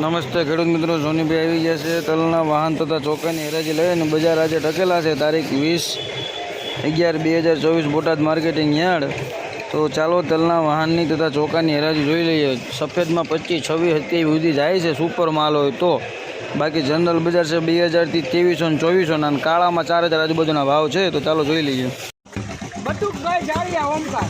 નમસ્તે ખેડૂત મિત્રો, સોનીભાઈ આવી ગયા છે. તલના વાહન તથા ચોખાની હરાજી લઈને બજાર આજે ટકેલા છે. તારીખ વીસ અગિયાર બે હજાર ચોવીસ બોટાદ માર્કેટિંગ યાર્ડ. તો ચાલો તલના વાહનની તથા ચોખાની હરાજી જોઈ લઈએ. સફેદમાં પચીસ, છવ્વીસ સત્યાવીસ સુધી જાય છે સુપર માલ હોય તો. બાકી જનરલ બજાર છે બે હજારથી ત્રેવીસો ને ચોવીસો અને કાળામાં ચાર હજાર આજુબાજુના ભાવ છે. તો ચાલો જોઈ લઈએ. ઓમકાર.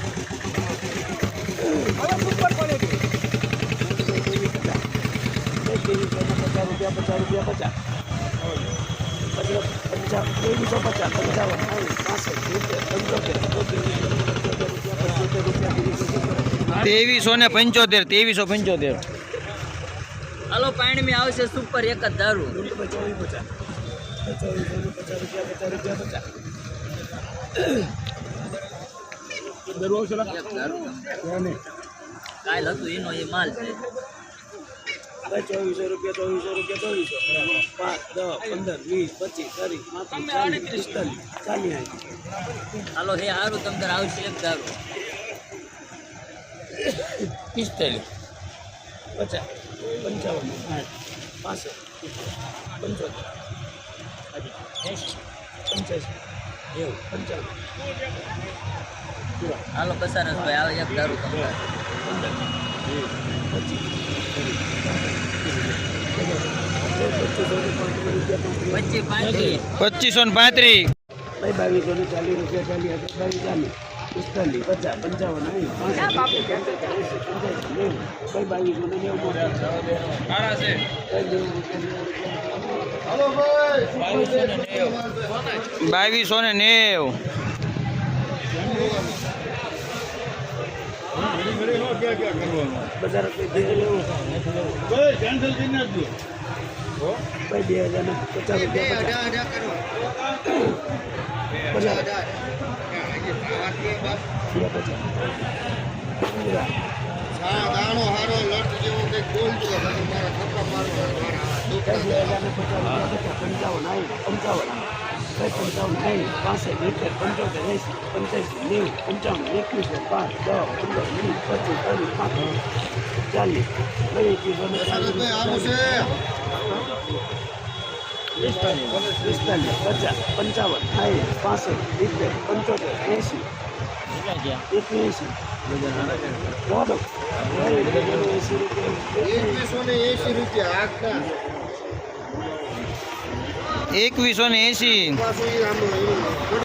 ત્રેવીસો ને પંચોતેર ત્રેવીસો પંચોતેર. હાલો પાણીમાં આવશે સુપર એક જ દારૂ. એક દારૂ. કાલ હતું એનો એ માલ છે. ચોવીસો રૂપિયા ચોવીસો રૂપિયા ચોવીસો. પાંચ દસ પંદર વીસ પચીસ ત્રીસ પાંત્રીસ પિસ્તાલીસ ચાલીસ. હાલો હે સારું તમને આવશે એક દારૂ પિસ્તાલીસ. પચાસ પંચાવન સાઠ પાસઠ પંચોતેર પંચ્યાસી એવું. પંચાવન. હાલો બસારસભાઈ આવે એક દારૂ તમને પચીસ ને પાંત્રીસ. બાવીસો ને ચાલીસ રૂપિયા ચાલીસ બાવીસ ચાલીસ પિસ્તાલીસ પચાસ પંચાવન ભાઈ બાવીસો ને ને નેવ. બજાર બે લેવું ભાઈ બે હજાર ને પચાસ રૂપિયા પચાસ. બે પચાસ. ભાઈ બે હજાર ને પચાસ રૂપિયા પંચાવન આવી પંચાવન. પંચાવન અહીં પાસઠ સિત્તેર પંચોતેર એંસી પંચ્યાસી નેવું પંચાવન એકવીસ પાંચ દસ પંદર વીસ પચીસ ત્રીસ ચાલીસ એકવીસો ને પિસ્તાલીસ પચાસ પંચાવન સાઠ પાસઠ સિત્તેર પંચોતેર એંસી એકવીસી દોઢ એંસી રૂપિયા. એકવીસો ને એંસી